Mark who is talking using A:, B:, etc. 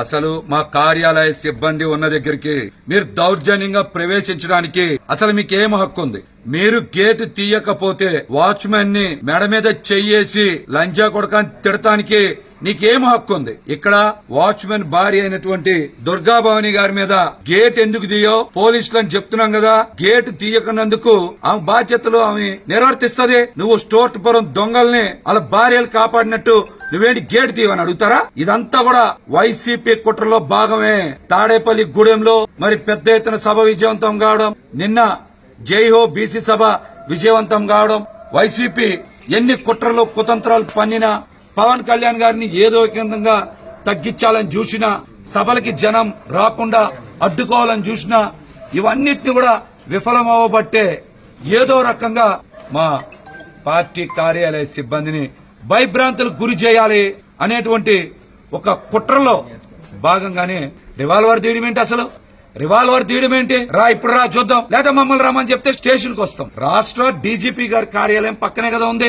A: అసలు మా కార్యాలయ సిబ్బంది ఉన్న దగ్గరికి మీరు దౌర్జన్యంగా ప్రవేశించడానికి అసలు మీకేం హక్కు ఉంది? మీరు గేటు తీయకపోతే వాచ్మెన్ని మెడ మీద చెయ్యేసి లంజా కొడకాన్ని తిడటానికి నీకేం హక్కు ఉంది? ఇక్కడ వాచ్మెన్ భార్య అయినటువంటి దుర్గాభవాని గారి మీద గేట్ ఎందుకు తీయో పోలీసులు అని చెప్తున్నాం కదా. గేట్ తీయకున్నందుకు ఆమె బాధ్యతలు ఆమె నిర్వర్తిస్తుంది నువ్వు స్టోర్పురం దొంగల్ని వాళ్ళ భార్యలు కాపాడినట్టు నువ్వేంటి గేట్ తీయవని అడుగుతారా? ఇదంతా కూడా వైసీపీ కుట్రలో భాగమే. తాడేపల్లి గూడెంలో మరి పెద్ద ఎత్తున సభ విజయవంతం కావడం నిన్న జైహో బీసీ సభ విజయవంతం కావడం వైసీపీ ఎన్ని కుట్రలు కుతంత్రాలు పన్నినా పవన్ కళ్యాణ్ గారిని ఏదో కేంద్రంగా తగ్గించాలని చూసినా సభలకి జనం రాకుండా అడ్డుకోవాలని చూసినా ఇవన్నిటిని కూడా విఫలమవ్వబట్టే ఏదో రకంగా మా పార్టీ కార్యాలయ సిబ్బందిని భయభ్రాంతులకు గురి చేయాలి అనేటువంటి ఒక కుట్రలో భాగంగానే రివాల్వర్ తీయడం ఏంటి అసలు? రివాల్వర్ తీయడం ఏంటి? రా ఇప్పుడు రా చూద్దాం. లేదా మమ్మల్ని రమ్మని చెప్తే స్టేషన్కు వస్తాం. రాష్ట్ర డీజీపీ గారి కార్యాలయం పక్కనే కదా ఉంది.